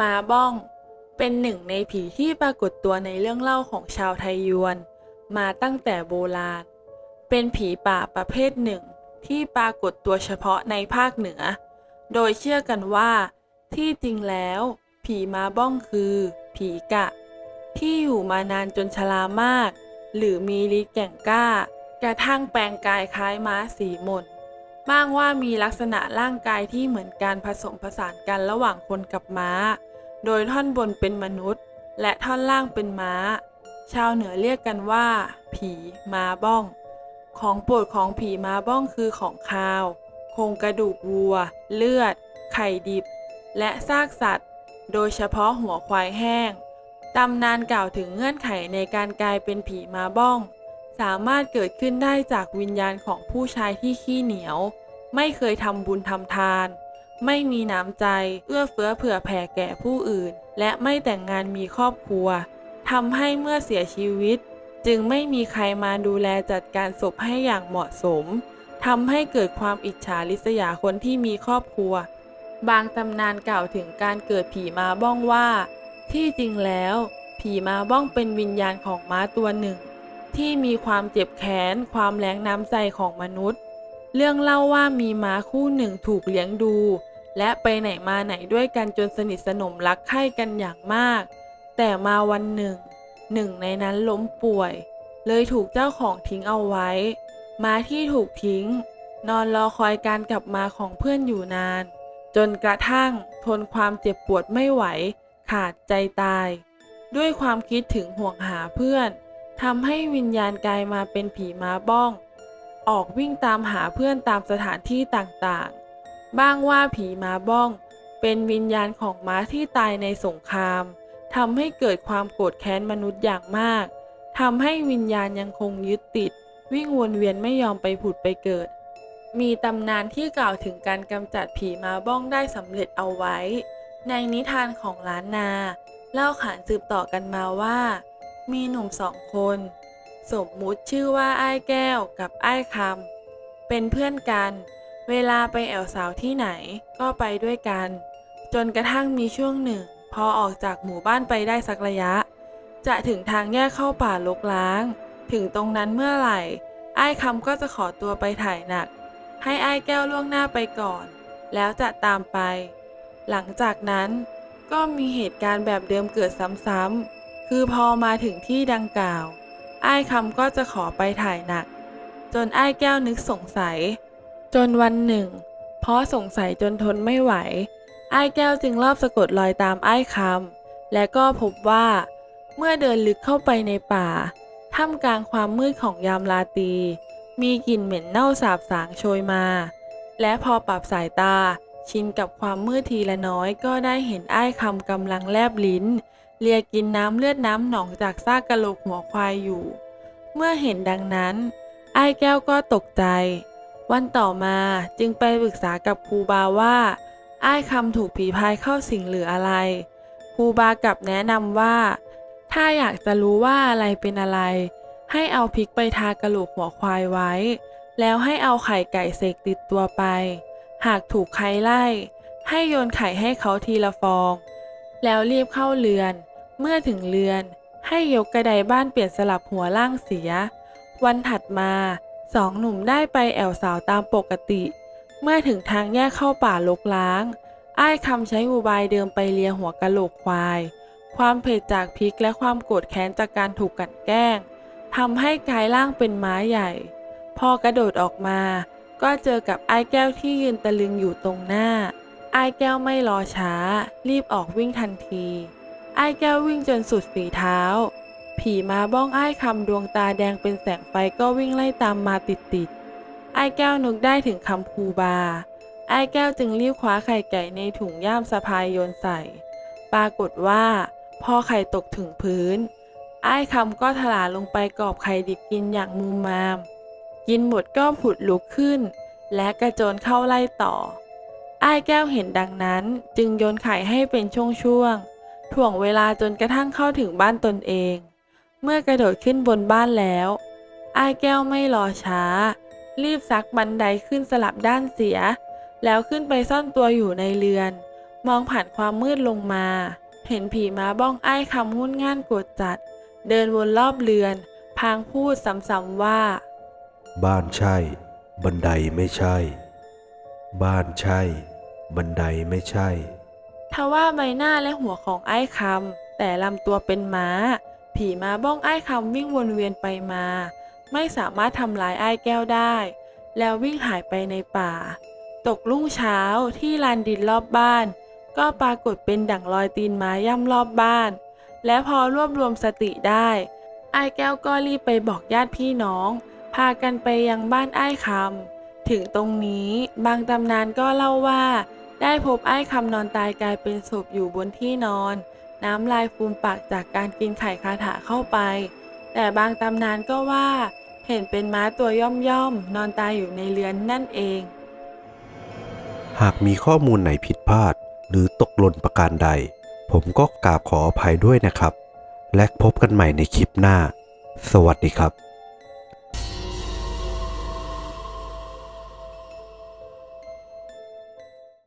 มาบ้อง เป็นหนึ่งในผีที่ปรากฏตัวในเรื่องเล่าของชาวไทยยวน มาตั้งแต่โบราณ เป็นผีป่าประเภทหนึ่ง ที่ปรากฏตัวเฉพาะในภาคเหนือ โดยเชื่อกันว่า ที่จริงแล้ว ผีมาบ้องคือ ผีกะ ที่อยู่มานานจนชรามาก หรือมีฤทธิ์แก่งกล้า กระทั่งแปลงกายคล้ายม้าสีมน บ้างว่ามีลักษณะร่างกายที่เหมือนการผสมผสานกันระหว่างคนกับม้า โดยท่อนบนเป็นมนุษย์ และท่อนล่างเป็นม้า ชาวเหนือเรียกกันว่า ผีม้าบ้อง ของโปรดของผีม้าบ้องคือของคาว โครงกระดูกวัว เลือด ไข่ดิบ และซากสัตว์ โดยเฉพาะหัวควายแห้ง ตำนานกล่าวถึงเงื่อนไขในการกลายเป็นผีม้าบ้อง สามารถเกิดขึ้นได้จากวิญญาณของผู้ชายที่ขี้เหนียว ไม่เคยทำบุญทำทาน ไม่มีน้ำใจ เอื้อเฟื้อเผื่อแผ่แก่ผู้อื่น และไม่แต่งงานมีครอบครัวทำให้เมื่อเสียชีวิต จึงไม่มีใครมาดูแลจัดการศพให้อย่างเหมาะสมทำให้เกิดความอิจฉาริษยาคนที่มีครอบครัว บางตำนานกล่าวถึงการเกิดผีมาบ้องว่า ที่จริงแล้ว ผีมาบ้องเป็นวิญญาณของม้าตัวหนึ่ง ที่มีความเจ็บแค้นความแรงน้ำใจของมนุษย์ เรื่องเล่าว่ามีม้าคู่หนึ่งถูกเลี้ยงดู และไปไหนมาไหนด้วยกันจนสนิทสนมรักใคร่กันอย่างมาก แต่มาวันหนึ่ง หนึ่งในนั้นล้มป่วย เลยถูกเจ้าของทิ้งเอาไว้ ม้าที่ถูกทิ้ง นอนรอคอยการกลับมาของเพื่อนอยู่นาน จนกระทั่งทนความเจ็บปวดไม่ไหว ขาดใจตาย ด้วยความคิดถึงห่วงหาเพื่อน ทำให้วิญญาณกลายมาเป็นผีม้าบ้อง ออกวิ่งตามหาเพื่อนตามสถานที่ต่างๆ บ้างว่าผีม้าบ้อง เป็นวิญญาณของม้าที่ตายในสงครามทำให้เกิดความโกรธแค้นมนุษย์อย่างมากทำให้วิญญาณยังคงยึดติด วิ่งวนเวียนไม่ยอมไปผุดไปเกิด มีตำนานที่กล่าวถึงการกำจัดผีมาบ้องได้สำเร็จเอาไว้ ในนิทานของล้านนา เล่าขานสืบต่อกันมาว่า มีหนุ่มสองคน สมมุติชื่อว่าไอ้แก้วกับไอ้คำเป็นเพื่อนกัน เวลาไปแอวสาวที่ไหนก็ไปด้วยกัน จนกระทั่งมีช่วงหนึ่ง พอออกจากหมู่บ้านไปได้สักระยะ จะถึงทางแยกเข้าป่าลกล้าง ถึงตรงนั้นเมื่อไหร่ ไอ้คำก็จะขอตัวไปถ่ายหนัก ให้ไอ้แก้วล่วงหน้าไปก่อน แล้วจะตามไป หลังจากนั้นก็มีเหตุการณ์แบบเดิมเกิดซ้ำๆ คือพอมาถึงที่ดังกล่าวไอ้ายคำก็จะขอไปถ่ายหนัก จนไอ้ายแก้วนึกสงสัย จนวันหนึ่ง เพราะสงสัยจนทนไม่ไหวไอ้ายแก้วจึงรอบสะกดรอยตามไอ้ายคำและก็พบว่า เมื่อเดินลึกเข้าไปในป่าท่ามกลางความมืดของยามราตรีมีกลิ่นเหม็นเน่าสาบสางโชยมา และพอปรับสายตา ชินกับความมืดทีละน้อยก็ได้เห็นไอ้ายคำกำลังแลบลิ้น เลียกินน้ำเลือดน้ำหนองจากซากกะโหลกหัวควายอยู่ เมื่อเห็นดังนั้น ไอ้แก้วก็ตกใจ วันต่อมาจึงไปปรึกษากับครูบาว่าไอ้คำถูกผีพายเข้าสิงหรืออะไร ครูบากลับแนะนำว่า ถ้าอยากจะรู้ว่าอะไรเป็นอะไร ให้เอาพริกไปทากระโหลกหัวควายไว้ แล้วให้เอาไข่ไก่เสกติดตัวไป หากถูกใครไล่ ให้โยนไข่ให้เขาทีละฟอง แล้วรีบเข้าเรือน เมื่อถึงเรือน ให้ยกกระไดบ้านเปลี่ยนสลับหัวล่างเสีย วันถัดมาสองหนุ่มได้ไปแอวสาวตามปกติ เมื่อถึงทางแยกเข้าป่าลกล้าง อ้ายคำใช้อุบายเดิมไปเลียหัวกะโหลกควาย ความเผ็ดจากพริกและความโกรธแค้นจากการถูกกลันแกล้งทำให้กายร่างเป็นม้าใหญ่ พอกระโดดออกมา ก็เจอกับไอ้แก้วที่ยืนตะลึงอยู่ตรงหน้า ไอ้แก้วไม่รอช้า รีบออกวิ่งทันที อ้ายแก้ววิ่งจนสุดฝีเท้า ผีมาบ้องไอ้ายคำดวงตาแดงเป็นแสงไฟก็วิ่งไล่ตามมาติดๆไอ้ายแก้วนึกได้ถึงคำครูบาไอ้ายแก้วจึงรีบคว้าไข่ไก่ในถุงย่ามสะพายโยนใส่ ปรากฏว่า พอไข่ตกถึงพื้นไอ้ายคำก็ถลาลงไปกอบไข่ดิบกินอย่างมุมมาม กินหมดก็ผุดลุกขึ้น และกระโจนเข้าไล่ต่อ อ้ายแก้วเห็นดังนั้นจึงโยนไข่ให้เป็นช่วงๆ ถ่วงเวลาจนกระทั่งเข้าถึงบ้านตนเอง เมื่อกระโดดขึ้นบนบ้านแล้ว อ้ายแก้วไม่รอช้า รีบซักบันไดขึ้นสลับด้านเสีย แล้วขึ้นไปซ่อนตัวอยู่ในเรือน มองผ่านความมืดลงมา เห็นผีม้าบ้องไอ้คำงุ่นง่านกดจัด เดินวนรอบเรือน พางพูดซ้ำๆว่า บ้านใช่ บันไดไม่ใช่ บ้านใช่ บันไดไม่ใช่ ทว่าใบหน้าและหัวของไอ้คำแต่ลำตัวเป็นม้า ผีม้าบ้องไอ้คำวิ่งวนเวียนไปมา ไม่สามารถทำร้ายไอ้แก้วได้ แล้ววิ่งหายไปในป่า ตกรุ่งเช้าที่ลานดินรอบบ้าน ก็ปรากฏเป็นดั่งรอยตีนม้าย่ำรอบบ้าน และพอรวบรวมสติได้ ไอ้แก้วก็รีบไปบอกญาติพี่น้อง พากันไปยังบ้านไอ้คำถึงตรงนี้บางตำนานก็เล่าว่า ได้พบไอ้คำนอนตายกลายเป็นศพอยู่บนที่นอน น้ำลายฟูมปากจากการกินไข่คาถาเข้าไป แต่บางตำนานก็ว่า เห็นเป็นม้าตัวย่อมย่อมๆ นอนตายอยู่ในเรือนนั่นเอง หากมีข้อมูลไหนผิดพลาด หรือตกหล่นประการใด ผมก็กราบขออภัยด้วยนะครับ และพบกันใหม่ในคลิปหน้า สวัสดีครับ